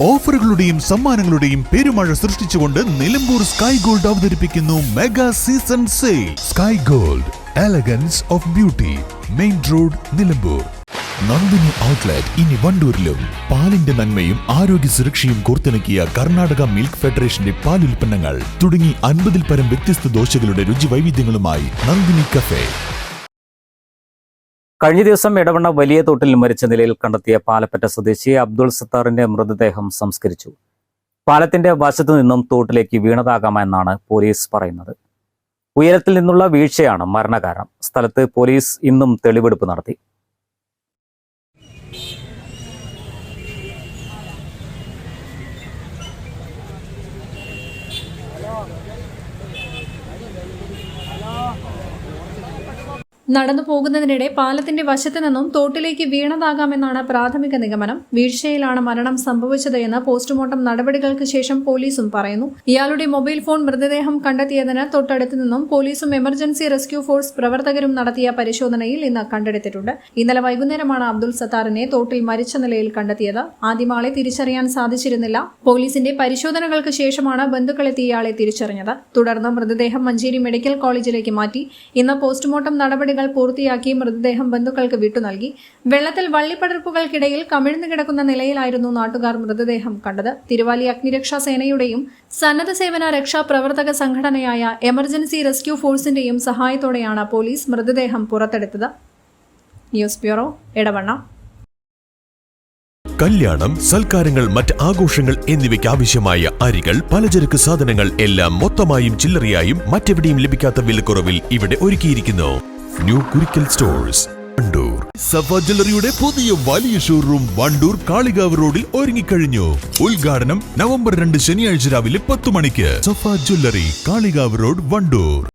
ഓഫറുകളുടെയും സമ്മാനങ്ങളുടെയും പെരുമഴ സൃഷ്ടിച്ചുകൊണ്ട് നിലമ്പൂർ സ്കൈ ഗോൾഡ് അവതരിപ്പിക്കുന്നു mega season sale. Sky gold elegance of beauty main road Nilambur. Nandini outlet ഇനി വണ്ടൂരിലും. പാലിന്റെ നന്മയും ആരോഗ്യ സുരക്ഷയും കോർത്തിണക്കിയ കർണാടക മിൽക്ക് ഫെഡറേഷന്റെ പാലുൽപ്പന്നങ്ങൾ. തുടങ്ങി അൻപതിൽ പരം വ്യത്യസ്ത ദോശകളുടെ രുചി വൈവിധ്യങ്ങളുമായി നന്ദിനി കഫേ. കഴിഞ്ഞ ദിവസം ഇടവണ്ണ വലിയ തോട്ടിൽ മരിച്ച നിലയിൽ കണ്ടെത്തിയ പാലപ്പറ്റ സ്വദേശി അബ്ദുൾ സത്താറിന്റെ മൃതദേഹം സംസ്കരിച്ചു. പാലത്തിന്റെ വശത്തു നിന്നും തോട്ടിലേക്ക് വീണതാകാമെന്നാണ് പോലീസ് പറയുന്നത്. ഉയരത്തിൽ നിന്നുള്ള വീഴ്ചയാണ് മരണകാരണം. സ്ഥലത്ത് പോലീസ് ഇന്നും തെളിവെടുപ്പ് നടത്തി. നടന്നു പോകുന്നതിനിടെ പാലത്തിന്റെ വശത്തു നിന്നും തോട്ടിലേക്ക് വീണതാകാമെന്നാണ് പ്രാഥമിക നിഗമനം. വീഴ്ചയിലാണ് മരണം സംഭവിച്ചത് എന്ന് പോസ്റ്റ്മോർട്ടം നടപടികൾക്ക് ശേഷം പോലീസും പറയുന്നു. ഇയാളുടെ മൊബൈൽ ഫോൺ മൃതദേഹം കണ്ടെത്തിയതിന് തൊട്ടടുത്ത് നിന്നും പോലീസും എമർജൻസി റെസ്ക്യൂ ഫോഴ്സ് പ്രവർത്തകരും നടത്തിയ പരിശോധനയിൽ ഇന്ന് കണ്ടെടുത്തിട്ടുണ്ട്. ഇന്നലെ വൈകുന്നേരമാണ് അബ്ദുൾ സത്താറിനെ തോട്ടിൽ മരിച്ച നിലയിൽ കണ്ടെത്തിയത്. ആദ്യമാളെ തിരിച്ചറിയാൻ സാധിച്ചിരുന്നില്ല. പോലീസിന്റെ പരിശോധനകൾക്ക് ശേഷമാണ് ബന്ധുക്കളെത്തി ഇയാളെ തിരിച്ചറിഞ്ഞത്. തുടർന്ന് മൃതദേഹം മഞ്ചേരി മെഡിക്കൽ കോളേജിലേക്ക് മാറ്റി. ഇന്ന് പോസ്റ്റ്മോർട്ടം നടപടികൾ പൂർത്തിയാക്കി മൃതദേഹം ബന്ധുക്കൾക്ക് വിട്ടു നൽകി. വെള്ളത്തിൽ വള്ളിപ്പടർപ്പുകൾക്കിടയിൽ കമിഴ്ന്നു കിടക്കുന്ന നിലയിലായിരുന്നു നാട്ടുകാർ മൃതദേഹം കണ്ടത്. തിരുവാലി അഗ്നിരക്ഷാ സേനയുടെയും സന്നദ്ധ സേവന രക്ഷാ പ്രവർത്തക സംഘടനയായ എമർജൻസി റെസ്ക്യൂ ഫോഴ്സിന്റെയും സഹായത്തോടെയാണ് പോലീസ് മൃതദേഹം പുറത്തെടുത്തത്. ന്യൂസ് ബ്യൂറോ ഇടവണ്ണ കല്യാണം സൽക്കാരങ്ങൾ മറ്റ് ആഘോഷങ്ങൾ എന്നിവയ്ക്ക് ആവശ്യമായ അരികൾ പലചരക്ക് സാധനങ്ങൾ എല്ലാം മൊത്തമായും ചില്ലറയായും മറ്റെവിടെയും ലഭിക്കാത്ത വിലക്കുറവിൽ ഇവിടെ ഒരുക്കിയിരിക്കുന്നു. ന്യൂ കുരിക്കൽ സ്റ്റോഴ്സ് വണ്ടൂർ സഫ ജ്വല്ലറിയുടെ പുതിയ വലിയ ഷോറൂം വണ്ടൂർ കാളികാവ് റോഡിൽ ഒരുങ്ങിക്കഴിഞ്ഞു. ഉദ്ഘാടനം നവംബർ രണ്ട് ശനിയാഴ്ച രാവിലെ പത്ത് മണിക്ക്. Safa jewellery Kalikavu road Wandoor